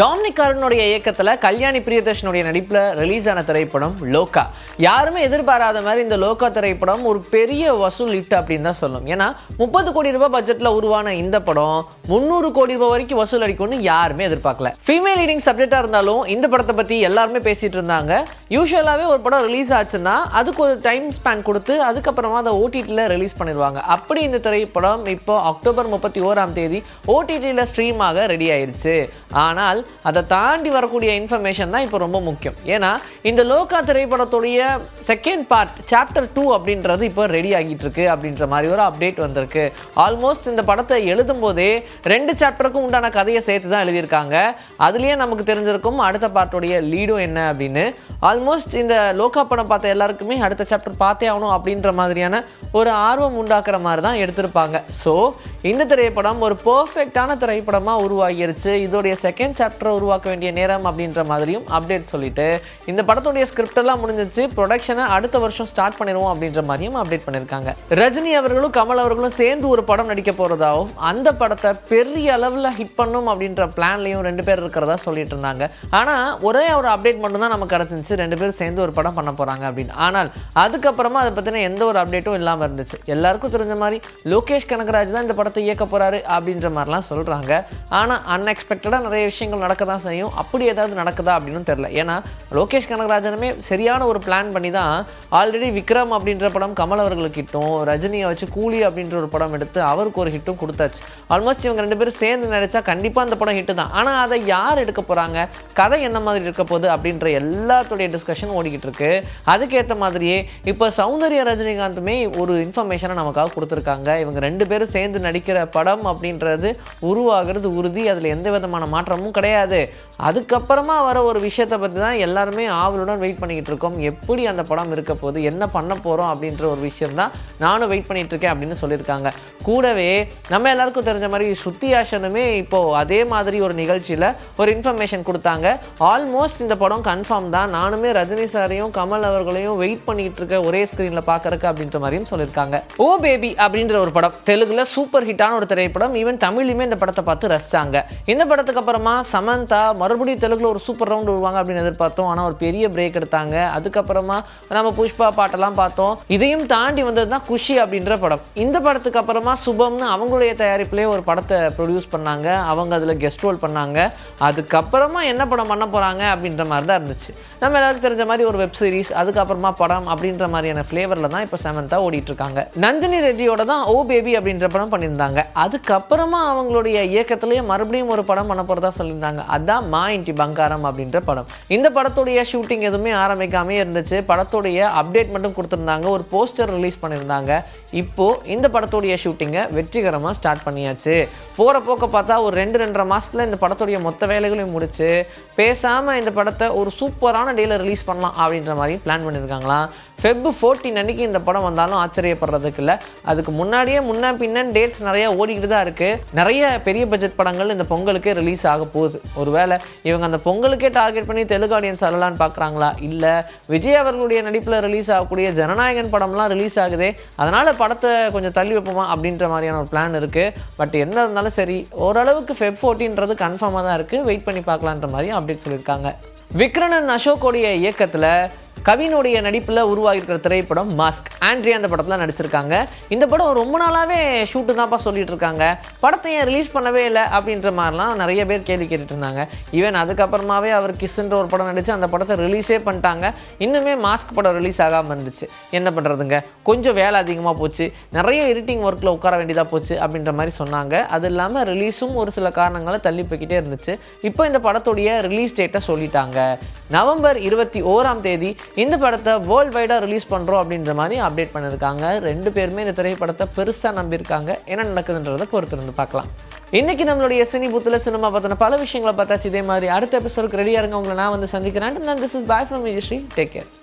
Dominic அருணுடைய இயக்கத்தில் கல்யாணி பிரியதர்ஷனுடைய நடிப்பில் release ஆன திரைப்படம் லோகா. யாருமே எதிர்பாராத மாதிரி இந்த லோகா திரைப்படம் ஒரு பெரிய வசூல் லிஃப்ட் அப்படின்னு தான் சொல்லணும். ஏன்னா முப்பது கோடி ரூபாய் பட்ஜெட்டில் உருவான இந்த படம் முந்நூறு கோடி ரூபாய் வரைக்கும் வசூல் அடிக்கும்னு யாருமே எதிர்பார்க்கல. ஃபீமேல் லீடிங் சப்ஜெக்டாக இருந்தாலும் இந்த படத்தை பற்றி எல்லாருமே பேசிட்டு இருந்தாங்க. யூஸ்வலாகவே ஒரு படம் ரிலீஸ் ஆச்சுன்னா அதுக்கு ஒரு டைம் ஸ்பேன் கொடுத்து அதுக்கப்புறமா அதை ஓடிடியில் ரிலீஸ் பண்ணிடுவாங்க. அப்படி இந்த திரைப்படம் இப்போ அக்டோபர் முப்பத்தி ஓராம் தேதி ஓடிடியில் ஸ்ட்ரீம் ஆக ரெடி ஆயிடுச்சு ஆனால் அதை தாண்டி வரக்கூடிய இன்ஃபர்மேஷன் தான் இப்போ ரொம்ப முக்கியம். ஏன்னா இந்த லோகா திரைப்படத்துடைய செகண்ட் பார்ட் சாப்டர் டூ அப்படின்றது இப்போ ரெடி ஆகிட்டு இருக்கு அப்படின்ற மாதிரி ஒரு அப்டேட் வந்திருக்கு. ஆல்மோஸ்ட் இந்த படத்தை எழுதும் போதே ரெண்டு சாப்டருக்கும் உண்டான கதையை சேர்த்து தான் எழுதியிருக்காங்க. அதுலேயே நமக்கு தெரிஞ்சிருக்கும் அடுத்த பார்ட்டுடைய லீடும் என்ன அப்படின்னு. ஆல்மோஸ்ட் இந்த லோகா படம் பார்த்த எல்லாருக்குமே அடுத்த சாப்டர் பார்த்தே ஆகணும் அப்படின்ற மாதிரியான ஒரு ஆர்வம் உண்டாக்குற மாதிரி தான் எடுத்திருப்பாங்க. ஸோ இந்த திரைப்படம் ஒரு பர்ஃபெக்டான திரைப்படமாக உருவாகிருச்சு. இதோடைய செகண்ட் சாப்டரை உருவாக்க வேண்டிய நேரம் அப்படின்ற மாதிரியும் அப்டேட் சொல்லிட்டு இந்த படத்துடைய ஸ்கிரிப்டெல்லாம் முடிஞ்சிச்சு ப்ரொடக்ஷனை அடுத்த வருஷம் ஸ்டார்ட் பண்ணிடுவோம் அப்படின்ற மாதிரியும் அப்டேட் பண்ணியிருக்காங்க ரஜினி அவர்களும் கமல் அவர்களும் சேர்ந்து ஒரு படம் நடிக்க போகிறதாகவும் அந்த படத்தை பெரிய அளவில் ஹிட் பண்ணும் அப்படின்ற பிளான்லையும் ரெண்டு பேர் இருக்கிறதா சொல்லிட்டு இருந்தாங்க. ஆனால் ஒரே ஒரு அப்டேட் மட்டும்தான் நமக்கு கிடச்சிருந்துச்சு. ரெண்டு பேரும் சேர்ந்து ஒரு படம் பண்ண போகிறாங்க அப்படின்னு. ஆனால் அதுக்கப்புறமா அதை பற்றின எந்த ஒரு அப்டேட்டும் இல்லாமல் இருந்துச்சு. எல்லாருக்கும் தெரிஞ்ச மாதிரி லோகேஷ் கனகராஜ் தான் இந்த படத்தை இயக்க போகிறாரு அப்படின்ற மாதிரிலாம் சொல்கிறாங்க ஆனால் அன்எக்ஸ்பெக்டடாக நிறைய விஷயங்கள் நடக்க தான் செய்யும். அப்படி ஏதாவது நடக்குதா அப்படின்னு தெரில ஏன்னா லோகேஷ் கனகராஜனுமே சரியான ஒரு பிளான் பண்ணி தான் ஆல்ரெடி விக்ரம் அப்படின்ற படம் கமல் அவர்களுக்கு ஹிட்டும் ரஜினியை வச்சு கூலி அப்படின்ற ஒரு படம் எடுத்து அவருக்கு ஒரு ஹிட்டும் கொடுத்தாச்சு. ஆல்மோஸ்ட் இவங்க ரெண்டு பேரும் சேர்ந்து நடிச்சா கண்டிப்பாக அந்த படம் ஹிட்டு தான். ஆனால் அதை யார் எடுக்க போகிறாங்க கதை என்ன மாதிரி இருக்க போகுது அப்படின்ற எல்லாத்துடைய டிஸ்கஷன் ஓடிக்கிட்டு இருக்கு. அதுக்கேற்ற மாதிரியே இப்போ சௌந்தர்ய ரஜினிகாந்துமே ஒரு இன்ஃபர்மேஷனை நமக்காக கொடுத்துருக்காங்க. இவங்க ரெண்டு பேரும் சேர்ந்து நடிக்கிற படம் அப்படின்றது உருவாகிறது உறுதி. அதில் எந்த விதமான மாற்றமும் கிடையாது. அதுக்கப்புறமா வர ஒரு விஷயத்தை பற்றி தான் எல்லாருமே ஆவலுடன் வெயிட் பண்ணிக்கிட்டு இருக்கோம். எப்படி அந்த படம் இருக்க போகுது என்ன பண்ண போகிறோம் அப்படின்ற ஒரு விஷயம் தான் நானும் வெயிட் பண்ணிட்டு இருக்கேன் அப்படின்னு சொல்லியிருக்காங்க. கூடவே நம்ம எல்லாருக்கும் தெரிஞ்ச மாதிரி ஸ்ருதி ஹாசனுமே இப்போது அதே மாதிரி ஒரு நிகழ்ச்சியில் ஒரு இன்ஃபர்மேஷன் கொடுத்தாங்க. ஆல்மோஸ்ட் இந்த படம் கன்ஃபார்ம் தான். நானுமே ரஜினி சாரையும் கமல் அவர்களையும் வெயிட் பண்ணிட்டு இருக்க ஒரே ஸ்க்ரீனில் பார்க்குறக்கு அப்படின்ற மாதிரியும் சொல்லியிருக்காங்க. ஓ பேபி அப்படின்ற ஒரு படம். தெலுங்குல சூப்பர் ஹிட்டான ஒரு திரைப்படம். ஈவன் தமிழ்லையுமே இந்த படத்தை பார்த்து ரசிச்சாங்க. இந்த படத்துக்கு அப்புறமா சமந்தா மறுபடியும் தெலுங்கில் ஒரு சூப்பர் ரவுண்ட் வருவாங்க அப்படின்னு எதிர்பார்த்தோம். ஆனால் ஒரு பெரிய பிரேக் எடுத்தாங்க. அதுக்கப்புறமா நம்ம புஷ்பா பாட்டெல்லாம் பார்த்தோம். இதையும் தாண்டி வந்தது தான் குஷி அப்படின்ற படம். இந்த படத்துக்கு அப்புறமா சுபம்னு அவங்களுடைய தயாரிப்புலேயே ஒரு படத்தை ப்ரொடியூஸ் பண்ணாங்க. அவங்க அதில் கெஸ்ட் ரோல் பண்ணாங்க. அதுக்கப்புறமா என்ன படம் பண்ண போகிறாங்க அப்படின்ற மாதிரி தான் இருந்துச்சு. நம்ம எல்லாருக்கும் தெரிஞ்ச மாதிரி ஒரு வெப் சீரிஸ் அதுக்கப்புறமா படம் அப்படின்ற மாதிரியான ஃப்ளேவரில் தான் இப்போ செவன்த்தா ஓடிட்டு இருக்காங்க. நந்தினி ரெட்டியோட தான் ஓ பேபி அப்படின்ற படம் பண்ணியிருந்தாங்க. அதுக்கப்புறமா அவங்களுடைய இயக்கத்திலேயே மறுபடியும் ஒரு படம் பண்ண போகிறதா சொல்லியிருந்தாங்க. அதான் மா இன்டி பங்காரம் அப்படின்ற படம். இந்த படத்துடைய ஷூட்டிங் எதுவுமே ஆரம்பிக்காமே இருந்துச்சு. படத்துடைய அப்டேட் மட்டும் கொடுத்துருந்தாங்க. ஒரு போஸ்டர் ரிலீஸ் பண்ணியிருந்தாங்க. இப்போது இந்த படத்துடைய ஷூட்டிங்கை வெற்றிகரமாக ஸ்டார்ட் பண்ணியாச்சு. போகிற போக்க பார்த்தா ஒரு ரெண்டு ரெண்டரை மாதத்தில் இந்த படத்துடைய மொத்த வேலைகளையும் முடிச்சு பேசாமல் இந்த படத்தை ஒரு சூப்பரான டேல ரிலீஸ் பண்ணலாம் அப்படின்ற மாதிரி பிளான் பண்ணியிருக்காங்களாம் ஃபெப் ஃபோர்டீன் அன்னைக்கு இந்த படம் வந்தாலும் ஆச்சரியப்படுறதுக்கு இல்லை. அதுக்கு முன்னாடியே முன்ன பின்ன டேட்ஸ் நிறைய ஓடிக்கிட்டு தான் இருக்குது நிறைய பெரிய பட்ஜெட் படங்கள் இந்த பொங்கலுக்கே ரிலீஸ் ஆக போகுது. ஒருவேளை இவங்க அந்த பொங்கலுக்கே டார்கெட் பண்ணி தெலுங்கு ஆடியன்ஸ் வரலான்னு பார்க்குறாங்களா இல்லை விஜய் அவர்களுடைய நடிப்பில் ரிலீஸ் ஆகக்கூடிய ஜனநாயகன் படம்லாம் ரிலீஸ் ஆகுதே? அதனால் படத்தை கொஞ்சம் தள்ளி வைப்போமா அப்படின்ற மாதிரியான ஒரு பிளான் இருக்குது பட் என்ன இருந்தாலும் சரி ஓரளவுக்கு ஃபெப் ஃபோர்டின்றது கன்ஃபார்மாக தான் இருக்குது வெயிட் பண்ணி பார்க்கலான்ற மாதிரியும் அப்டேட் சொல்லியிருக்காங்க. விக்ரணன் அசோக்கோடைய இயக்கத்தில் கவினுடைய நடிப்பில் உருவாகியிருக்கிற திரைப்படம் மாஸ்க் ஆண்ட்ரியா அந்த படத்தில் நடிச்சிருக்காங்க. இந்த படம் ரொம்ப நாளாகவே ஷூட்டு தான்ப்பா சொல்லிட்டு இருக்காங்க படத்தை ஏன் ரிலீஸ் பண்ணவே இல்லை அப்படின்ற மாதிரிலாம் நிறைய பேர் கேள்வி கேட்டுட்டு இருந்தாங்க ஈவன் அதுக்கப்புறமாவே அவர் கிஸ்ன்ற ஒரு படம் நடித்து அந்த படத்தை ரிலீஸே பண்ணிட்டாங்க. இன்னுமே மாஸ்க் படம் ரிலீஸ் ஆகாமல் இருந்துச்சு. என்ன பண்ணுறதுங்க கொஞ்சம் வேலை அதிகமாக போச்சு. நிறைய எடிட்டிங் ஒர்க்கில் உட்கார வேண்டியதாக போச்சு அப்படின்ற மாதிரி சொன்னாங்க. அது இல்லாமல் ரிலீஸும் ஒரு சில காரணங்களை தள்ளி போய்கிட்டே இருந்துச்சு. இப்போ இந்த படத்துடைய ரிலீஸ் டேட்டை சொல்லிட்டாங்க. நவம்பர் இருபத்தி ஓராம் தேதி இந்த படத்தை வேர்ல்ட் வைடாக ரிலீஸ் பண்ணுறோம் அப்படின்ற மாதிரி அப்டேட் பண்ணியிருக்காங்க. ரெண்டு பேருமே இந்த திரைப்படத்தை பெருசாக நம்பியிருக்காங்க. என்ன நடக்குதுன்றதை பொறுத்து இருந்து பார்க்கலாம். இன்றைக்கி நம்மளுடைய சினி பூத்தில் சினிமா பற்றின பல விஷயங்களை பார்த்தாச்சு. இதே மாதிரி அடுத்த எபிசோடுக்கு ரெடியாக இருங்க. உங்களை நான் வந்து சந்திக்கிறேன். This is Bhai from Vijayasri take care